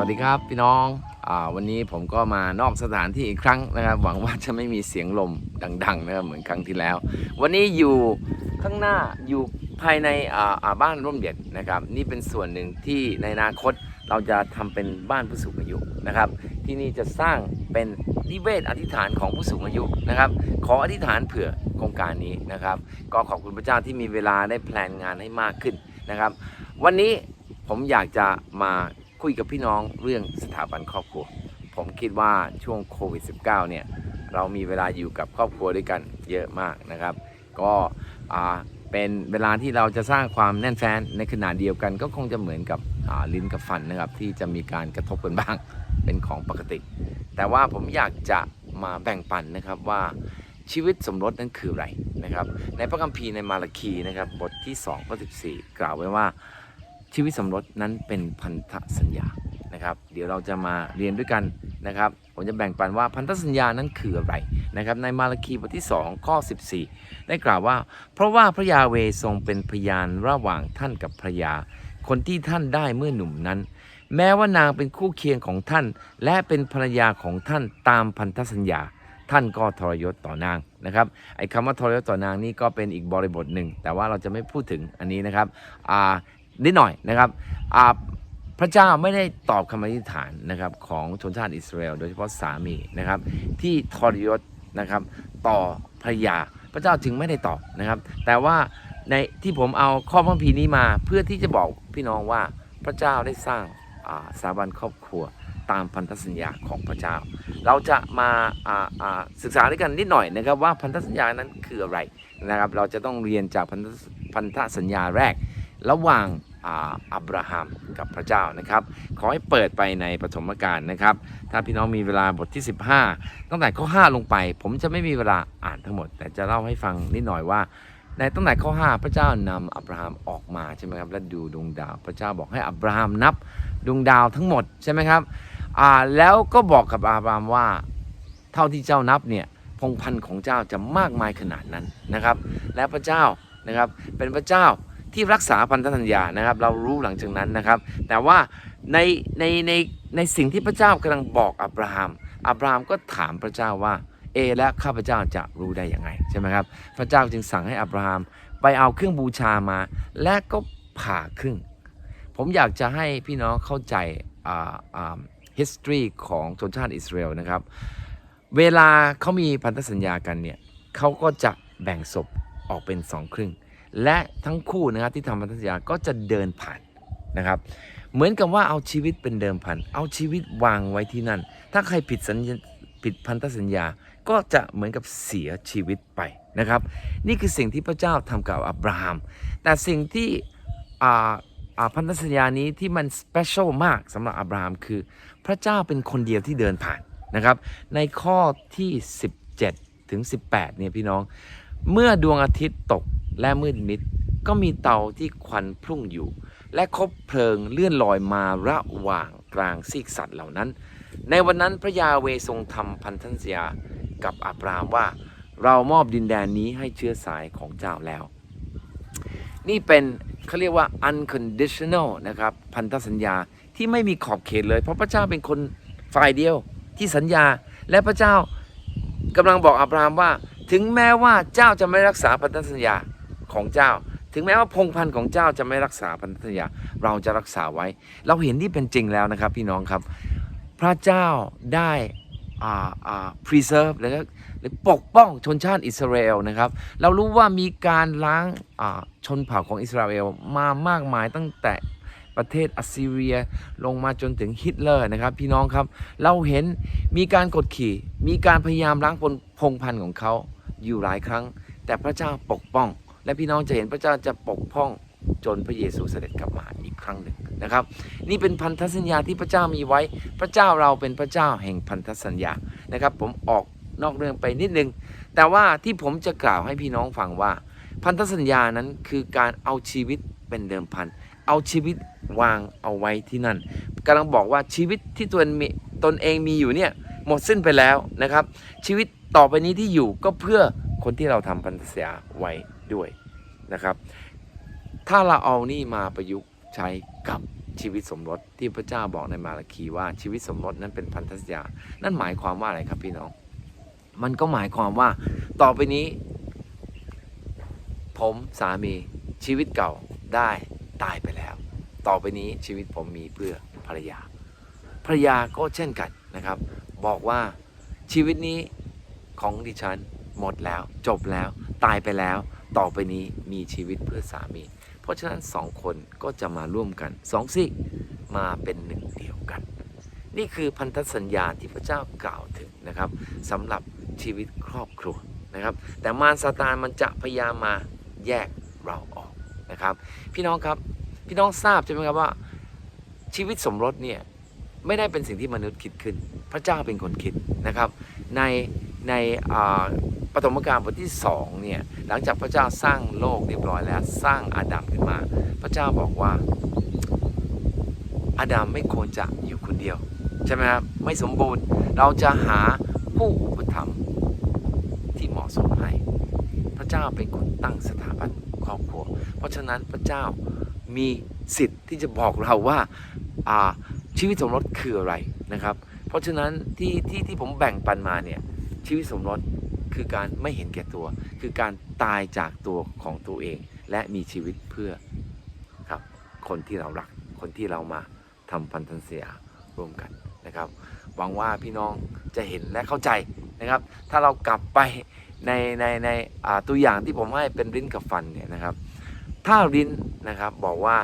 วัสดีครับพี่น้องอวันนี้ผมก็มานอกสถานที่อีกครั้งนะครับ หวังว่าจะไม่มีเสียงลมดังๆนะครับเหมือนครั้งที่แล้ว วันนี้อยู่ข้างหน้าอยู่ภายในบ้านร่มเย็นนะครับ นี่เป็นส่วนหนึ่งที่ในอนาคตเราจะทำเป็นบ้านผู้สูงอายุนะครับ ที่นี่จะสร้างเป็นนิเวศอธิษฐานของผู้สูงอายุนะครับ ขออธิษฐานเผื่อโครงการนี้นะครับ ก็ขอบคุณพระเจ้าที่มีเวลาได้แพลนงานให้มากขึ้นนะครับ วันนี้ผมอยากจะมา คุยกับพี่น้องเรื่องสถาบันครอบครัว ผมคิดว่าช่วงโควิด -19 เนี่ยเรามีเวลาอยู่กับครอบครัวด้วยกันเยอะมากนะครับ ก็เป็นเวลาที่เราจะสร้างความแน่นแฟ้นในขณะเดียวกัน ก็คงจะเหมือนกับลิ้นกับฟันนะครับ ที่จะมีการกระทบกันบ้างเป็นของปกติ แต่ว่าผมอยากจะมาแบ่งปันนะครับว่าชีวิตสมรสนั้นคืออะไรนะครับ ในพระคัมภีร์ในมาระคีนะครับบทที่2ข้อ14 กล่าวไว้ว่า ชีวิตสมรสนั้นเป็นพันธสัญญานะครับ เดี๋ยวเราจะมาเรียนด้วยกันนะครับผมจะแบ่งปันว่าพันธสัญญานั้นคืออะไรนะครับ ในมาระคีบทที่2ข้อ14 ได้กล่าวว่า เพราะว่าพระยาเวทรงเป็นพยานระหว่างท่านกับภรรยา คนที่ท่านได้เมื่อหนุ่มนั้น แม้ว่านางเป็นคู่เคียงของท่าน และเป็นภรรยาของท่านตามพันธสัญญา ท่านก็ทรยศต่อนางนะครับไอ้คำว่าทรยศต่อนางนี่ก็เป็นอีกบริบทหนึ่ง แต่ว่าเราจะไม่พูดถึงอันนี้นะครับอ่า นิดหน่อยนะครับพระเจ้าไม่ได้ตอบคำอธิษฐานนะครับของชนชาติอิสราเอลโดยเฉพาะสามีนะครับที่ทรยศนะครับต่อภรรยา พระเจ้าจึงไม่ได้ตอบนะครับ แต่ว่าในที่ผมเอาข้อพระคัมภีนี้มาเพื่อที่จะบอกพี่น้องว่าพระเจ้าได้สร้างอาสถาบันครอบครัวตามพันธสัญญาของพระเจ้า เราจะมาอ่าอ่าศึกษาด้วยกันนิดหน่อยนะครับว่าพันธสัญญานั้นคืออะไรนะครับ เราจะต้องเรียนจากพันธพันธสัญญาแรก ระหว่าง อับราฮัมกับพระเจ้านะครับ ขอให้เปิดไปในปฐมกาลนะครับ ถ้าพี่น้องมีเวลาบทที่ 15 ตั้งแต่ข้อ 5 ลงไป ผมจะไม่มีเวลาอ่านทั้งหมด แต่จะเล่าให้ฟังนิดหน่อยว่า ในตั้งแต่ข้อ 5 พระเจ้านำอับราฮัมออกมาใช่ไหมครับและดูดวงดาว พระเจ้าบอกให้อับราฮัมนับดวงดาวทั้งหมดใช่ไหมครับอ่าแล้วก็บอกกับอับราฮัมว่าเท่าที่เจ้านับเนี่ยพงพันธุ์ของเจ้าจะมากมายขนาดนั้นนะครับ และพระเจ้านะครับเป็นพระเจ้า ที่รักษาพันธสัญญานะครับ เรารู้หลังจากนั้นนะครับ แต่ว่าในในในในสิ่งที่พระเจ้ากำลังบอกอับราฮัมอับราฮัมก็ถามพระเจ้าว่า เอ และข้าพเจ้าจะรู้ได้อย่างไงใช่ไหมครับ พระเจ้าจึงสั่งให้อับราฮัมไปเอาเครื่องบูชามา และก็ผ่าครึ่ง ผมอยากจะให้พี่น้องเข้าใจอ่าอ่า history ของชนชาติอิสราเอลนะครับ เวลาเขามีพันธสัญญากันเนี่ยเขาก็จะแบ่งศพออกเป็นสองครึ่ง และทั้งคู่นะครับที่ทำพันธสัญญาก็จะเดินผ่านนะครับ เหมือนกับว่าเอาชีวิตเป็นเดิมพัน เอาชีวิตวางไว้ที่นั่น ถ้าใครผิดสัญญาผิดพันธสัญญาก็จะเหมือนกับเสียชีวิตไปนะครับ นี่คือสิ่งที่พระเจ้าทำกับอับราฮัม แต่สิ่งที่พันธสัญญานี้ที่มันสเปเชียลมากสำหรับอับราฮัมคือ พระเจ้าเป็นคนเดียวที่เดินผ่านนะครับ ในข้อที่ 17 ถึง 18เนี่ยพี่น้อง เมื่อดวงอาทิตย์ตก และมืดมิด ก็มีเตาที่ควันพุ่งอยู่ และคบเพลิงเลื่อนลอยมาระหว่างกลางซีกสัตว์เหล่านั้น ในวันนั้นพระยาเวทรงทำพันธสัญญากับอับราฮัมว่า เรามอบดินแดนนี้ให้เชื้อสายของเจ้าแล้ว นี่เป็นเขาเรียกว่า unconditional นะครับพันธสัญญาที่ไม่มีขอบเขตเลย เพราะพระเจ้าเป็นคนฝ่ายเดียวที่สัญญาและพระเจ้ากำลังบอกอับราฮัมว่า ถึงแม้ว่าเจ้าจะไม่รักษาพันธสัญญา ของเจ้า ถึงแม้ว่าพงพันธุ์ของเจ้าจะไม่รักษาพันธสัญญาเราจะรักษาไว้ เราเห็นที่เป็นจริงแล้วนะครับ พี่น้องครับ พระเจ้าได้อ่าอ่า preserve หรือหรือปกป้องชนชาติอิสราเอลนะครับ เรารู้ว่ามีการล้างอ่าชนเผ่าของอิสราเอลมามากมายตั้งแต่ประเทศอัสซีเรียลงมาจนถึงฮิตเลอร์นะครับ พี่น้องครับ เราเห็นมีการกดขี่ มีการพยายามล้างพลพงพันธุ์ของเขาอยู่หลายครั้ง แต่พระเจ้าปกป้อง และพี่น้องจะเห็นพระเจ้าจะปกป้องจนพระเยซูเสด็จกลับมาอีกครั้งหนึ่งนะครับ นี่เป็นพันธสัญญาที่พระเจ้ามีไว้ พระเจ้าเราเป็นพระเจ้าแห่งพันธสัญญานะครับ ผมออกนอกเรื่องไปนิดนึง แต่ว่าที่ผมจะกล่าวให้พี่น้องฟังว่า พันธสัญญานั้นคือการเอาชีวิตเป็นเดิมพัน เอาชีวิตวางเอาไว้ที่นั่นกำลังบอกว่าชีวิตที่ตัวเองมีตนเองมีอยู่เนี่ยหมดสิ้นไปแล้วนะครับ ชีวิตต่อไปนี้ที่อยู่ก็เพื่อ คนที่เราทำพันธสัญญาไว้ด้วยนะครับ ถ้าเราเอานี่มาประยุกต์ใช้กับชีวิตสมรสที่พระเจ้าบอกในมาราคีว่าชีวิตสมรสนั้นเป็นพันธสัญญา นั่นหมายความว่าอะไรครับพี่น้อง มันก็หมายความว่าต่อไปนี้ ผมสามีชีวิตเก่าได้ตายไปแล้ว ต่อไปนี้ชีวิตผมมีเพื่อภรรยา ภรรยาก็เช่นกันนะครับ บอกว่าชีวิตนี้ของดิฉัน หมดแล้ว จบแล้ว ตายไปแล้ว ต่อไปนี้มีชีวิตเพื่อสามี เพราะฉะนั้นสองคนก็จะมาร่วมกันสองซีกมาเป็นหนึ่งเดียวกัน นี่คือพันธสัญญาที่พระเจ้ากล่าวถึงนะครับสำหรับชีวิตครอบครัวนะครับ แต่มารซาตานมันจะพยายามมาแยกเราออกนะครับ พี่น้องครับพี่น้องทราบใช่ไหมครับว่า ชีวิตสมรสเนี่ยไม่ได้เป็นสิ่งที่มนุษย์คิดขึ้น พระเจ้าเป็นคนคิดนะครับ ในใน ฐมกาลบทที่สองเนี่ยหลังจากพระเจ้าสร้างโลกเรียบร้อยแล้วสร้างอาดัมขึ้นมา พระเจ้าบอกว่า อาดัมไม่ควรจะอยู่คนเดียว ใช่ไหมครับไม่สมบูรณ์เราจะหาผู้อุปถัมภ์ที่เหมาะสมให้ พระเจ้าเป็นคนตั้งสถาบันครอบครัว เพราะฉะนั้นพระเจ้ามีสิทธิ์ที่จะบอกเราว่าอ่าชีวิตสมรสคืออะไรนะครับ เพราะฉะนั้นที่ที่ที่ผมแบ่งปันมาเนี่ยชีวิตสมรส คือการไม่เห็นแก่ตัว คือการตายจากตัวของตัวเอง และมีชีวิตเพื่อครับคนที่เรารัก คนที่เรามาทำพันธสัญญาร่วมกันนะครับหวังว่าพี่น้องจะเห็นและเข้าใจนะครับ ถ้าเรากลับไปในในในตัวอย่างที่ผมให้เป็นลิ้นกับฟันเนี่ยนะครับ ถ้าลิ้นนะครับบอกว่า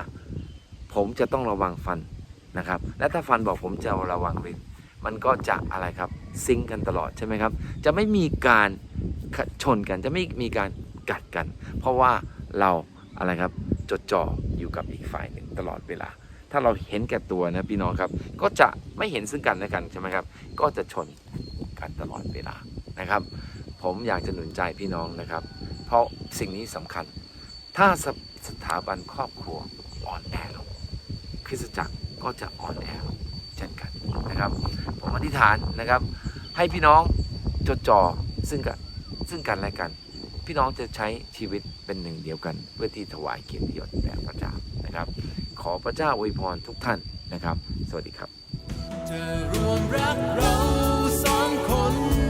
ผมจะต้องระวังฟันนะครับ และถ้าฟันบอกผมจะระวังลิ้น มันก็จะอะไรครับซิงกันตลอดใช่ไหมครับ จะไม่มีการชนกันจะไม่มีการกัดกัน เพราะว่าเราอะไรครับจดจ่ออยู่กับอีกฝ่ายหนึ่งตลอดเวลา ถ้าเราเห็นแก่ตัวนะพี่น้องครับ ก็จะไม่เห็นซึ่งกันและกันใช่ไหมครับ ก็จะชนกันตลอดเวลานะครับ ผมอยากจะหนุนใจพี่น้องนะครับ เพราะสิ่งนี้สำคัญ ถ้าสสถาบันครอบครัวอ่อนแอลงคริสตจักรก็จะอ่อนแอลง เช่นกันนะครับ ผมอธิษฐานนะครับ ให้พี่น้องจดจ่อซึ่งกันซึ่งกันและกัน พี่น้องจะใช้ชีวิตเป็นหนึ่งเดียวกัน เพื่อที่ถวายเกียรติยศแด่พระเจ้านะครับ ขอพระเจ้าอวยพรทุกท่านนะครับ สวัสดีครับ เธอรวมรักเราสองคน